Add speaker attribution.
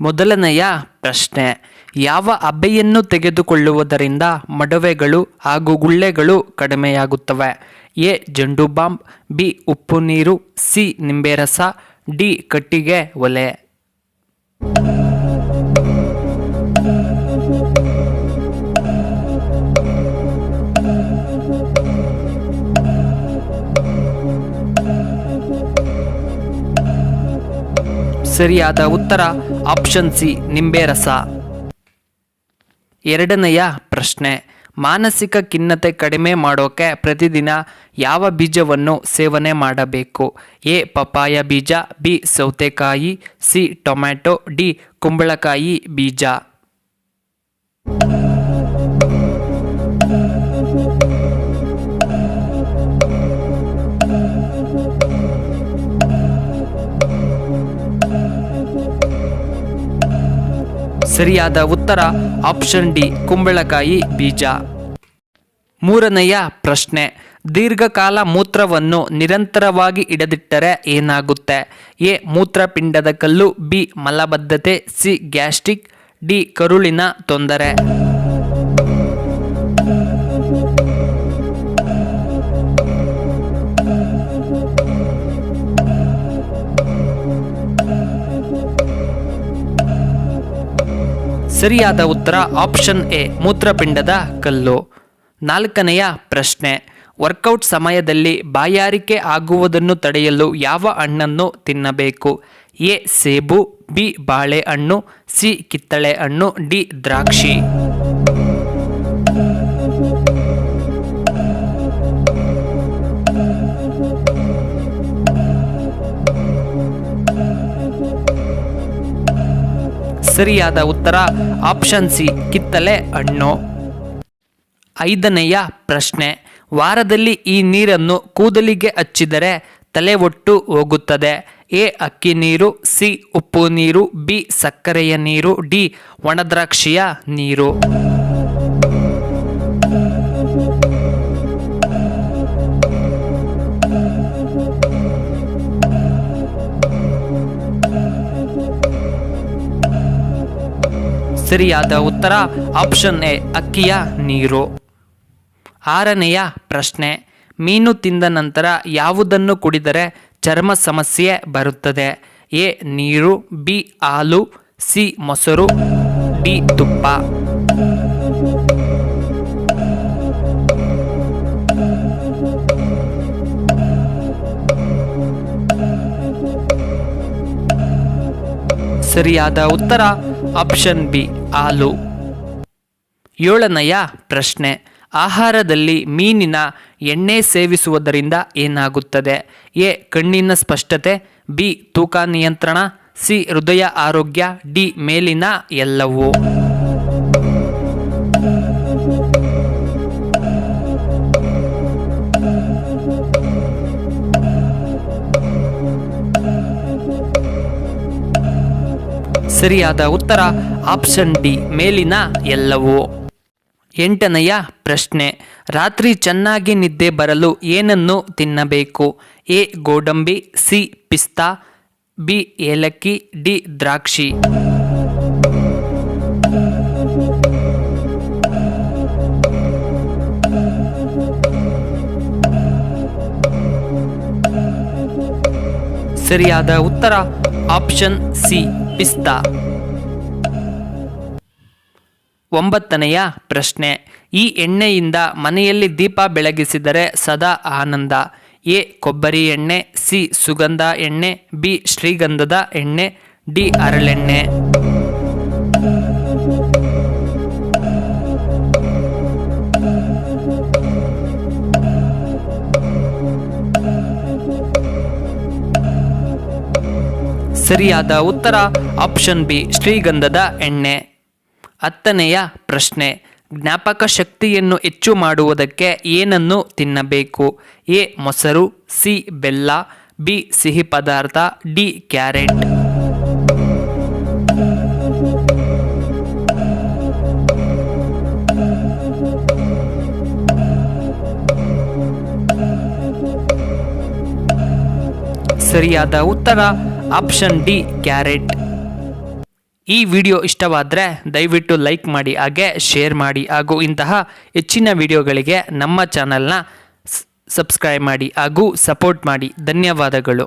Speaker 1: ಮೊದಲನೆಯ ಪ್ರಶ್ನೆ, ಯಾವ ಅಬೆಯನ್ನು ತೆಗೆದುಕೊಳ್ಳುವುದರಿಂದ ಮಡವೆಗಳು ಹಾಗೂ ಗುಳ್ಳೆಗಳು ಕಡಿಮೆಯಾಗುತ್ತವೆ? ಎ, ಜಂಡು ಬಾಂಬ್, ಬಿ, ಉಪ್ಪು ನೀರು, ಸಿ, ನಿಂಬೆ ರಸ, ಡಿ, ಕಟ್ಟಿಗೆ ಒಲೆ. ಸರಿಯಾದ ಉತ್ತರ ಆಪ್ಷನ್ ಸಿ, ನಿಂಬೆ ರಸ. ಎರಡನೆಯ ಪ್ರಶ್ನೆ, ಮಾನಸಿಕ ಖಿನ್ನತೆ ಕಡಿಮೆ ಮಾಡೋಕೆ ಪ್ರತಿದಿನ ಯಾವ ಬೀಜವನ್ನು ಸೇವನೆ ಮಾಡಬೇಕು? ಎ ಪಪಾಯ ಬೀಜ, ಬಿ, ಸೌತೆಕಾಯಿ, ಸಿ, ಟೊಮ್ಯಾಟೊ, ಡಿ, ಕುಂಬಳಕಾಯಿ ಬೀಜ. ಸರಿಯಾದ ಉತ್ತರ ಆಪ್ಷನ್ ಡಿ, ಕುಂಬಳಕಾಯಿ ಬೀಜ. ಮೂರನೆಯ ಪ್ರಶ್ನೆ, ದೀರ್ಘಕಾಲ ಮೂತ್ರವನ್ನು ನಿರಂತರವಾಗಿ ಇಡದಿಟ್ಟರೆ ಏನಾಗುತ್ತೆ? ಎ, ಮೂತ್ರಪಿಂಡದ ಕಲ್ಲು, ಬಿ, ಮಲಬದ್ಧತೆ, ಸಿ, ಗ್ಯಾಸ್ಟ್ರಿಕ್, ಡಿ, ಕರುಳಿನ ತೊಂದರೆ. ಸರಿಯಾದ ಉತ್ತರ ಆಪ್ಷನ್ ಎ ಮೂತ್ರಪಿಂಡದ ಕಲ್ಲು. ನಾಲ್ಕನೆಯ ಪ್ರಶ್ನೆ ವರ್ಕೌಟ್ ಸಮಯದಲ್ಲಿ ಬಾಯಾರಿಕೆ ಆಗುವುದನ್ನು ತಡೆಯಲು ಯಾವ ಹಣ್ಣನ್ನು ತಿನ್ನಬೇಕು? ಎ, ಸೇಬು, ಬಿ, ಬಾಳೆಹಣ್ಣು, ಸಿ, ಕಿತ್ತಳೆ ಹಣ್ಣು, ಡಿ, ದ್ರಾಕ್ಷಿ. ಸರಿಯಾದ ಉತ್ತರ ಆಪ್ಷನ್ ಸಿ ಕಿತ್ತಲೆ ಹಣ್ಣು. ಐದನೆಯ ಪ್ರಶ್ನೆ, ವಾರದಲ್ಲಿ ಈ ನೀರನ್ನು ಕೂದಲಿಗೆ ಹಚ್ಚಿದರೆ ತಲೆ ಒಟ್ಟು ಹೋಗುತ್ತದೆ. ಎ, ಅಕ್ಕಿ ನೀರು, ಸಿ, ಉಪ್ಪು ನೀರು, ಬಿ, ಸಕ್ಕರೆಯ ನೀರು, ಡಿ, ಒಣದ್ರಾಕ್ಷಿಯ ನೀರು. ಸರಿಯಾದ ಉತ್ತರ ಆಪ್ಷನ್ ಎ, ಅಕ್ಕಿಯ ನೀರು. ಆರನೆಯ ಪ್ರಶ್ನೆ, ಮೀನು ತಿಂದ ನಂತರ ಯಾವುದನ್ನು ಕುಡಿದರೆ ಚರ್ಮ ಸಮಸ್ಯೆ ಬರುತ್ತದೆ? ಎ, ನೀರು, ಬಿ, ಹಾಲು, ಸಿ, ಮೊಸರು, ಡಿ, ತುಪ್ಪ. ಸರಿಯಾದ ಉತ್ತರ ಆಪ್ಷನ್ ಬಿ, ಹಾಲು. ಏಳನೆಯ ಪ್ರಶ್ನೆ, ಆಹಾರದಲ್ಲಿ ಮೀನಿನ ಎಣ್ಣೆ ಸೇವಿಸುವುದರಿಂದ ಏನಾಗುತ್ತದೆ? ಎ, ಕಣ್ಣಿನ ಸ್ಪಷ್ಟತೆ, ಬಿ, ತೂಕ ನಿಯಂತ್ರಣ, ಸಿ, ಹೃದಯ ಆರೋಗ್ಯ, ಡಿ, ಮೇಲಿನ ಎಲ್ಲವೂ. ಸರಿಯಾದ ಉತ್ತರ ಆಪ್ಷನ್ ಡಿ, ಮೇಲಿನ ಎಲ್ಲವೂ. ಎಂಟನೆಯ ಪ್ರಶ್ನೆ, ರಾತ್ರಿ ಚೆನ್ನಾಗಿ ನಿದ್ದೆ ಬರಲು ಏನನ್ನು ತಿನ್ನಬೇಕು? ಎ, ಗೋಡಂಬಿ, ಸಿ, ಪಿಸ್ತಾ, ಬಿ, ಏಲಕ್ಕಿ, ಡಿ, ದ್ರಾಕ್ಷಿ. ಸರಿಯಾದ ಉತ್ತರ ಆಪ್ಷನ್ ಸಿ. ಪಿಸ್ತಾ ಒಂಬತ್ತನೆಯ ಪ್ರಶ್ನೆ. ಈ ಎಣ್ಣೆಯಿಂದ ಮನೆಯಲ್ಲಿ ದೀಪ ಬೆಳಗಿಸಿದರೆ ಸದಾ ಆನಂದ. ಎ. ಕೊಬ್ಬರಿ ಎಣ್ಣೆ, ಸಿ. ಸುಗಂಧ ಎಣ್ಣೆ, ಬಿ. ಶ್ರೀಗಂಧದ ಎಣ್ಣೆ, ಡಿ. ಹರಳೆಣ್ಣೆ ಸರಿಯಾದ ಉತ್ತರ ಆಪ್ಷನ್ ಬಿ, ಶ್ರೀಗಂಧದ ಎಣ್ಣೆ. ಹತ್ತನೆಯ ಪ್ರಶ್ನೆ, ಜ್ಞಾಪಕ ಶಕ್ತಿಯನ್ನು ಹೆಚ್ಚು ಮಾಡುವುದಕ್ಕೆ ಏನನ್ನು ತಿನ್ನಬೇಕು? ಎ, ಮೊಸರು, ಸಿ, ಬೆಲ್ಲ, ಬಿ, ಸಿಹಿ ಪದಾರ್ಥ, ಡಿ, ಕ್ಯಾರೆಟ್. ಸರಿಯಾದ ಉತ್ತರ ಆಪ್ಷನ್ ಡಿ ಕ್ಯಾರೆಟ್ ಈ ವಿಡಿಯೋ ಇಷ್ಟವಾದರೆ ದಯವಿಟ್ಟು ಲೈಕ್ ಮಾಡಿ, ಹಾಗೆ ಶೇರ್ ಮಾಡಿ, ಹಾಗೂ ಇಂತಹ ಹೆಚ್ಚಿನ ವಿಡಿಯೋಗಳಿಗೆ ನಮ್ಮ ಚಾನಲ್ನ ಸಬ್ಸ್ಕ್ರೈಬ್ ಮಾಡಿ, ಹಾಗೂ ಸಪೋರ್ಟ್ ಮಾಡಿ. ಧನ್ಯವಾದಗಳು.